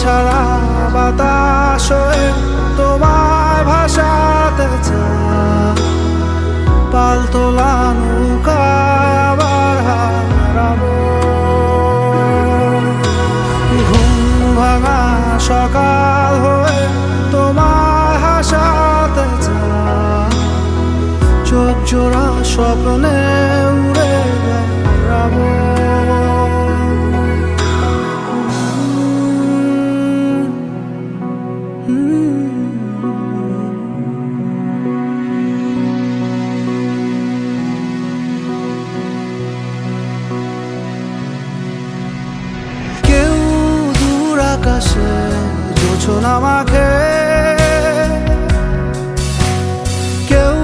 ছাড়া বাতাস তোমায় ভাসাতে চায়। পালতোলা নৌকায় আবার হারাবো। ঘুম ভাঙা সকাল হয়ে তোমায় হাসাতে চায়। চোখ জোড়া স্বপ্নে আকাশে জোছনা মাখে কেউ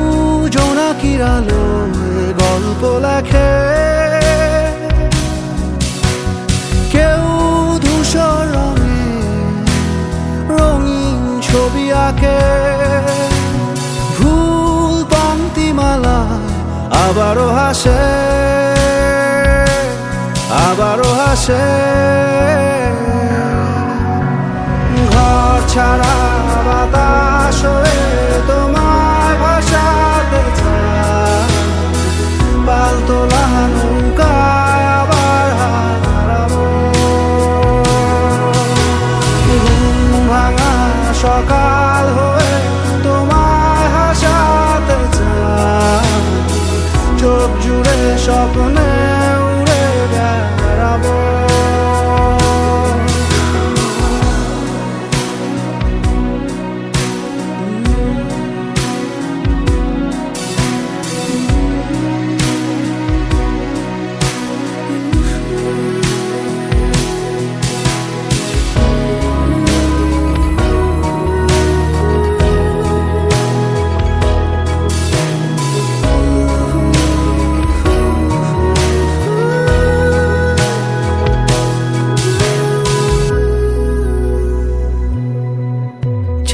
জোনাকির আলো গল্প লেখে। কেউ ধূসর রঙে রঙিন ছবি আঁকে। ভুল পংক্তিমালা আবারও হাসে আবারও হাসে।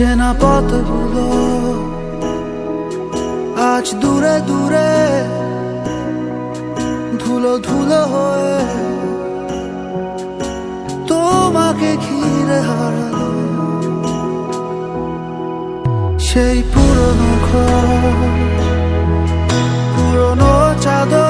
চেনা পথগুলো আজ দূরে দূরে ধুলো ধুলো হয়ে তোমাকে ঘিরে হারালো সেই পুরনো ঘর পুরনো চাদর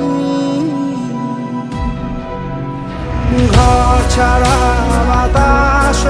ছাড়া বাতাস